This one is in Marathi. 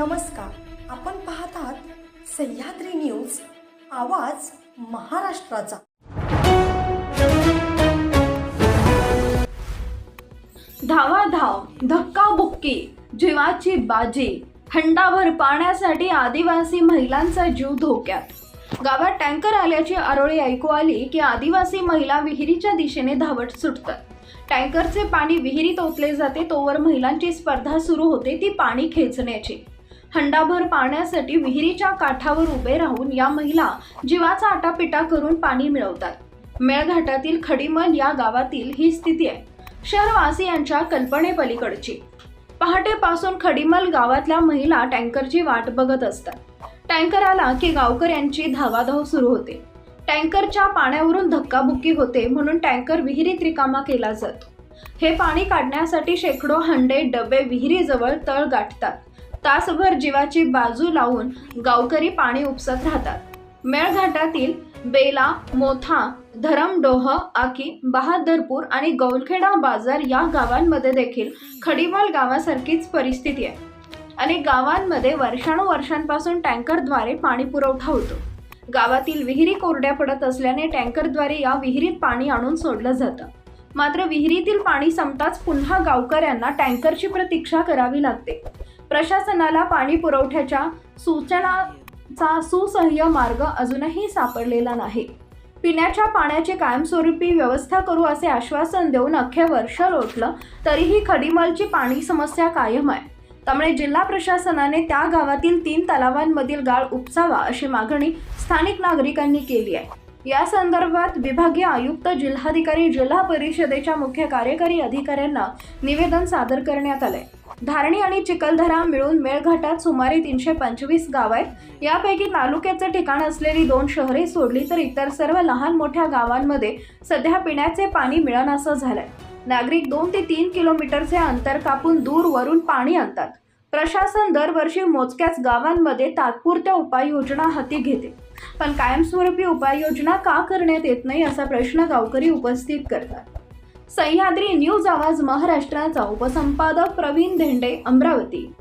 नमस्कार. आपण पाहत आहात सह्याद्री न्यूज आवाज महाराष्ट्राचा. धावा धाव धक्का बुक्की जीवाची बाजी हंडाभर पाण्यासाठी आदिवासी महिलांचा जीव धोक्यात. गावात टँकर आल्याची आरोळी ऐकू आली की आदिवासी महिला विहिरीच्या दिशेने धावत सुटतात. टँकरचे पाणी विहिरीत ओतले जाते तोवर महिलांची स्पर्धा सुरू होते ती पाणी खेचण्याची. हंडाभर पाण्यासाठी विहिरीच्या काठावर उभे राहून या महिला जीवाचा आटापिटा करून पाणी मिळवतात. मेळघाटातील खडीमल या गावातील ही स्थिती आहे. शहरवासियांच्या कल्पनेपलीकडची. पहाटेपासून खडीमल गावातल्या महिला टँकरची वाट बघत असतात. टँकर आला की गावकऱ्यांची धावाधाव सुरू होते. टँकरच्या पाण्यावरून धक्काबुक्की होते म्हणून टँकर विहिरीत रिकामा केला जातो. हे पाणी काढण्यासाठी शेकडो हंडे डबे विहिरीजवळ तळ गाठतात. तासभर जीवाची बाजू लावून गावकरी पाणी उपसत राहतात. मेळघाटातील बेला मोथा धरमडोह आकी बहादरपूर आणि गौलखेडा बाजार या गावांमध्ये देखील खडीवाल गावासारखीच परिस्थिती आहे. अनेक गावांमध्ये वर्षानुवर्षांपासून टँकरद्वारे पाणी पुरवठा होतो. गावातील विहिरी कोरड्या पडत असल्याने टँकरद्वारे या विहिरीत पाणी आणून सोडलं जातं. मात्र विहिरीतील पाणी संपताच पुन्हा गावकऱ्यांना टँकरची प्रतीक्षा करावी लागते. प्रशासनाला पाणी पुरवठ्याच्या सूचनाचा सुसह्य मार्ग अजूनही सापडलेला नाही. पिण्याच्या पाण्याची कायमस्वरूपी व्यवस्था करू असे आश्वासन देऊन अख्खे वर्ष लोटलं तरीही खडीमलची पाणी समस्या कायम आहे. त्यामुळे जिल्हा प्रशासनाने त्या गावातील तीन तलावांमधील गाळ उपसावा अशी मागणी स्थानिक नागरिकांनी केली आहे. या संदर्भात विभागीय आयुक्त जिल्हाधिकारी जिल्हा परिषदेच्या मुख्य कार्यकारी अधिकाऱ्यांना निवेदन सादर करण्यात आले धारणी आणि चिखलदरा मिळून मेळघाटात सुमारे तीनशे पंचवीस गाव आहेत. यापैकी तालुक्याचं ठिकाण असलेली दोन शहरे सोडली तर इतर सर्व लहान मोठ्या गावांमध्ये सध्या पिण्याचे पाणी मिळणं झालंय. नागरिक दोन ते तीन किलोमीटरचे अंतर कापून दूरवरून पाणी आणतात. प्रशासन दरवर्षी मोजक्याच गावांमध्ये तात्पुरत्या उपाययोजना हाती घेते. पण कायमस्वरूपी उपाययोजना का करण्यात येत नाही असा प्रश्न गावकरी उपस्थित करतात. सह्याद्री न्यूज आवाज महाराष्ट्राचा उपसंपादक प्रवीण धेंडे अमरावती.